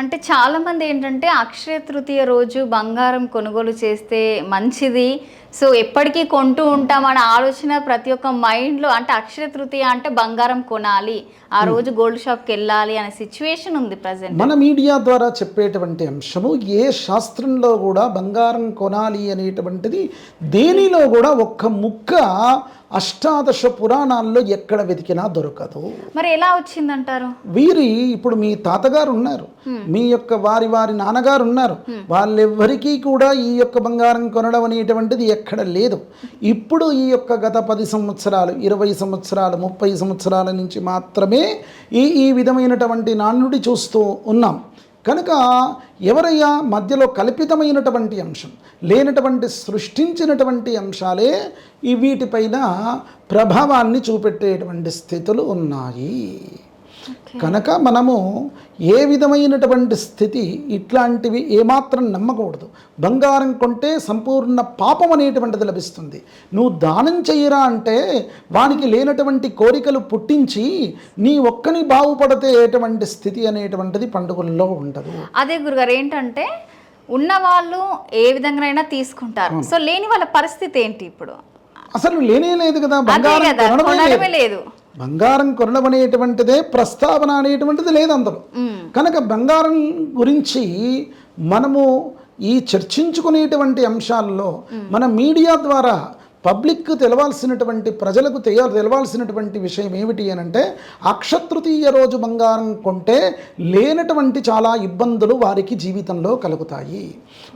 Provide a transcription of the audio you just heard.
అంటే చాలా మంది ఏంటంటే అక్షయ తృతీయ రోజు బంగారం కొనుగోలు చేస్తే మంచిది. సో ఎప్పటికీ కొంటూ ఉంటాం అనే ఆలోచన ప్రతి ఒక్క మైండ్లో అంటే అక్షయ తృతీయ అంటే బంగారం కొనాలి ఆ రోజు గోల్డ్ షాప్కి వెళ్ళాలి అనే సిచ్యువేషన్ ఉంది ప్రజెంట్. మన మీడియా ద్వారా చెప్పేటువంటి అంశము ఏ శాస్త్రంలో కూడా బంగారం కొనాలి అనేటువంటిది దేనిలో కూడా ఒక్క ముక్క అష్టాదశ పురాణాల్లో ఎక్కడ వెతికినా దొరకదు. మరి ఎలా వచ్చిందంటారు? వీరి ఇప్పుడు మీ తాతగారు ఉన్నారు. మీ యొక్క వారి వారి నాన్నగారు ఉన్నారు. వాళ్ళెవ్వరికీ కూడా ఈ యొక్క బంగారం కొనడం అనేటువంటిది ఎక్కడ లేదు. ఇప్పుడు ఈ యొక్క గత పది సంవత్సరాలు ఇరవై సంవత్సరాలు ముప్పై సంవత్సరాల నుంచి మాత్రమే ఈ ఈ విధమైనటువంటి నాణ్యుడి చూస్తూ ఉన్నాం. కనుక ఎవరయ్యా మధ్యలో కల్పితమైనటువంటి అంశం లేనటువంటి సృష్టించినటువంటి అంశాలే ఈ వీటిపైన ప్రభావాన్ని చూపెట్టేటువంటి స్థితులు ఉన్నాయి. కనుక మనము ఏ విధమైనటువంటి స్థితి ఇట్లాంటివి ఏమాత్రం నమ్మకూడదు. బంగారం కొంటే సంపూర్ణ పాపం అనేటువంటిది లభిస్తుంది. నువ్వు దానం చెయ్యరా అంటే వానికి లేనటువంటి కోరికలు పుట్టించి నీ ఒక్కని బాగుపడితేటువంటి స్థితి అనేటువంటిది పండుగల్లో ఉండదు. అదే గురుగారు ఏంటంటే ఉన్న వాళ్ళు ఏ విధంగానైనా తీసుకుంటారు. సో లేని వాళ్ళ పరిస్థితి ఏంటి ఇప్పుడు? అసలు లేనే లేదు కదా. బంగారం లేదు. బంగారం కొనడం అనేటువంటిదే ప్రస్తావన అనేటువంటిది లేదు అందులో. మ్మ్. కనుక బంగారం గురించి మనము ఈ చర్చించుకునేటువంటి అంశాల్లో మన మీడియా ద్వారా పబ్లిక్ తెలవాల్సినటువంటి ప్రజలకు తెయ తెలవాల్సినటువంటి విషయం ఏమిటి అని అంటే అక్షతృతీయ రోజు బంగారం కొంటే లేనటువంటి చాలా ఇబ్బందులు వారికి జీవితంలో కలుగుతాయి.